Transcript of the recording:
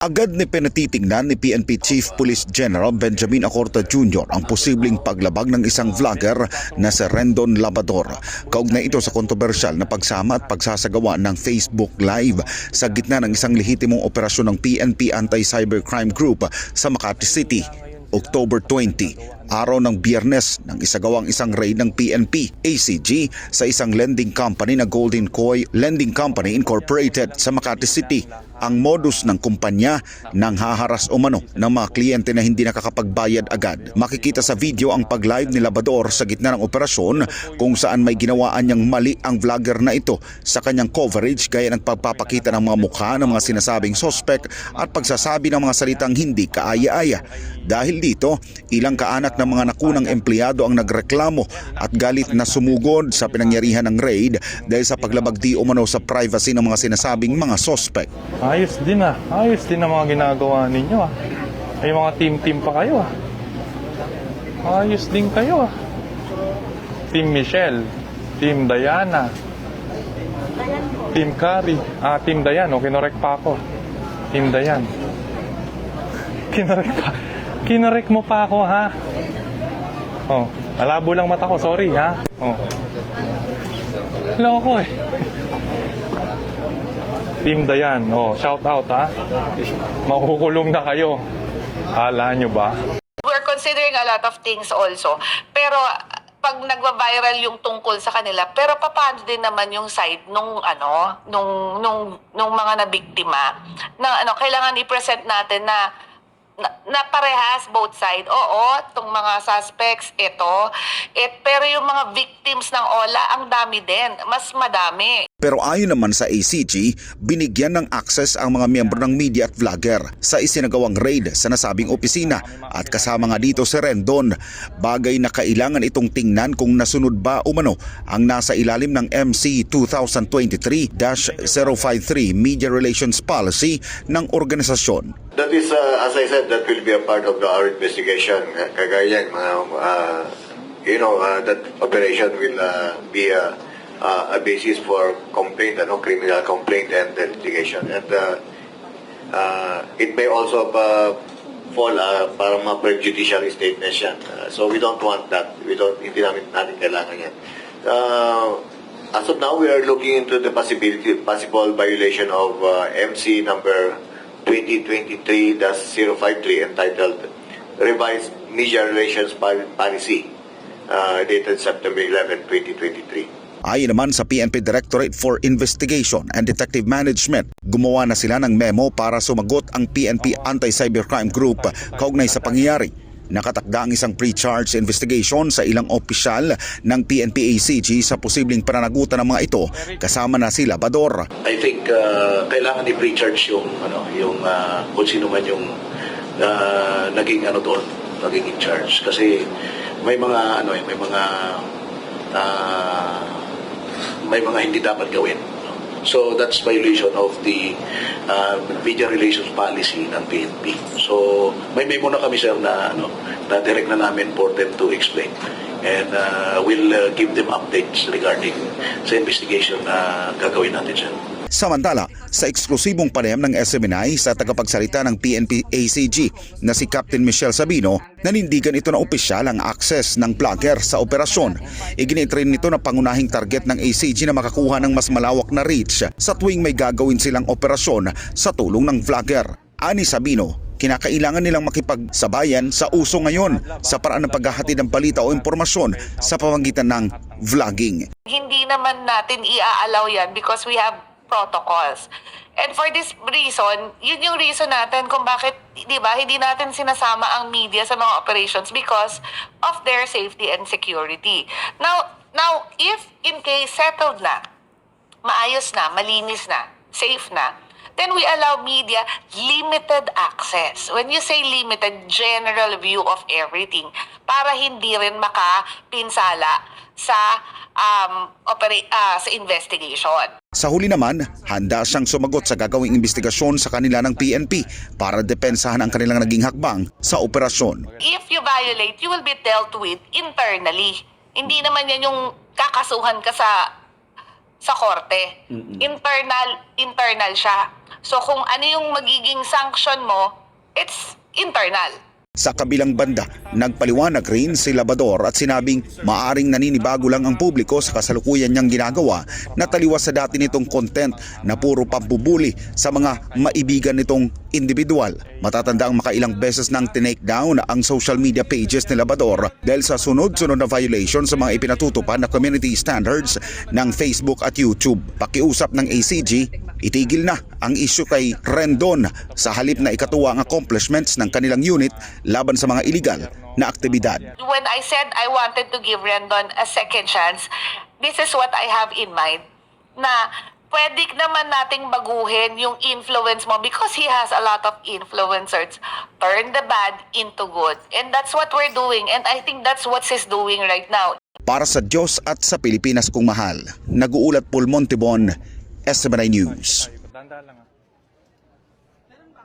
Agad ni pinatitingnan ni PNP Chief Police General Benjamin Acorta Jr. ang posibleng paglabag ng isang vlogger na si Rendon Labador. Kaugnay ito sa kontrobersyal na pagsama at pagsasagawa ng Facebook Live sa gitna ng isang lehitimong operasyon ng PNP Anti-Cybercrime Group sa Makati City. October 20, araw ng biyernes nang isagawang isang raid ng PNP ACG sa isang lending company na Golden Koi Lending Company Incorporated sa Makati City. Ang modus ng kumpanya nang haharas umano ng mga kliyente na hindi nakakapagbayad agad. Makikita sa video ang pag-live ni Labador sa gitna ng operasyon kung saan may ginawaan niyang mali ang vlogger na ito sa kanyang coverage gaya ng pagpapakita ng mga mukha ng mga sinasabing sospek at pagsasabi ng mga salitang hindi kaaya-aya. Dahil dito, ilang kaanak ng mga nakunang empleyado ang nagreklamo at galit na sumugod sa pinangyarihan ng raid dahil sa paglabag di umano sa privacy ng mga sinasabing mga sospek. Ayos din ah. Ayos din ang mga ginagawa ninyo ah. May mga team-team pa kayo ah. Ayos din kayo ah. Team Michelle. Team Diana. Team Kari. Ah, Team Dayan. O, kinorek pa ako. Team Dayan. Kinorek pa. Kinorek mo pa ako ha. Oh, malabo lang mata ko. Sorry ha. Oh. Loko eh. Team Dayan, oh, shout out ha. Makukulong na kayo. Hala nyo ba? We're considering a lot of things also. Pero pag nagva-viral yung tungkol sa kanila, pero paano din naman yung side nung ano, nung nung nung mga nabiktima na ano, kailangan i-present natin na na, na parehas both side. Oo, itong mga suspects ito. It, pero yung mga victims ng OLA, ang dami din. Mas madami. Pero ayon naman sa ACG, binigyan ng access ang mga miyembro ng media at vlogger sa isinagawang raid sa nasabing opisina at kasama nga dito si Rendon. Bagay na kailangan itong tingnan kung nasunod ba umano ang nasa ilalim ng MC 2023-053 Media Relations Policy ng organisasyon. That is, uh, as I said, that will be a part of the, our investigation. Kagaya yan, mga, uh, you know, uh, that operation will uh, be a, uh, a basis for complaint, ano, criminal complaint and litigation. And uh, uh, it may also uh, fall uh, para mga prejudicial statements yan. Uh, so we don't want that. We don't, hindi namin natin kailangan yan. Uh, as of now, we are looking into the possibility, possible violation of uh, MC number 2023-053 entitled Revised Media Relations Pol- Policy uh, dated September 11, 2023. Ayon naman sa PNP Directorate for Investigation and Detective Management, gumawa na sila ng memo para sumagot ang PNP Anti-Cybercrime Group kaugnay sa pangyayari. Nakatakda ang isang pre-charge investigation sa ilang opisyal ng PNP ACG sa posibleng pananagutan ng mga ito kasama na si Labador. I think uh, kailangan i-pre-charge yung ano yung uh, kung sino man yung uh, naging ano doon, naging in charge kasi may mga ano eh, may mga uh, may mga hindi dapat gawin. So that's violation of the uh, media relations policy ng PNP. So may memo na kami sir na ano na direct na namin for them to explain and uh, we'll uh, give them updates regarding sa investigation na gagawin natin sir. Samantala, sa eksklusibong panayam ng SMNI sa tagapagsalita ng PNP ACG na si Captain Michelle Sabino, nanindigan ito na opisyal ang access ng vlogger sa operasyon. Iginitrain nito na pangunahing target ng ACG na makakuha ng mas malawak na reach sa tuwing may gagawin silang operasyon sa tulong ng vlogger. Ani Sabino, kinakailangan nilang makipagsabayan sa uso ngayon sa paraan ng paghahatid ng balita o impormasyon sa pamamagitan ng vlogging. hindi naman natin i-allow yan because we have protocols. And for this reason, yun yung reason natin kung bakit, di ba, hindi natin sinasama ang media sa mga operations because of their safety and security. Now, now if in case settled na, maayos na, malinis na, safe na, then we allow media limited access. When you say limited, general view of everything para hindi rin makapinsala sa um, opera- ah, sa investigation. Sa huli naman, handa siyang sumagot sa gagawing investigasyon sa kanila ng PNP para depensahan ang kanilang naging hakbang sa operasyon. If you violate, you will be dealt with internally. Hindi naman yan yung kakasuhan ka sa sa korte. Internal, internal siya. So kung ano yung magiging sanction mo, it's internal. Sa kabilang banda, nagpaliwanag rin si Labador at sinabing maaring naninibago lang ang publiko sa kasalukuyan niyang ginagawa na taliwas sa dati nitong content na puro pambubuli sa mga maibigan nitong individual. Matatanda ang makailang beses nang tinake down ang social media pages ni Labador dahil sa sunod-sunod na violation sa mga ipinatutupad na community standards ng Facebook at YouTube. Pakiusap ng ACG, itigil na ang isyu kay Rendon sa halip na ikatuwa ang accomplishments ng kanilang unit laban sa mga illegal na aktibidad. When I said I wanted to give Rendon a second chance, this is what I have in mind. Na pwede naman nating baguhin yung influence mo because he has a lot of influencers. Turn the bad into good. And that's what we're doing. And I think that's what he's doing right now. Para sa Diyos at sa Pilipinas kong mahal, nag-uulat Paul Montebon, SMNI News. Ah.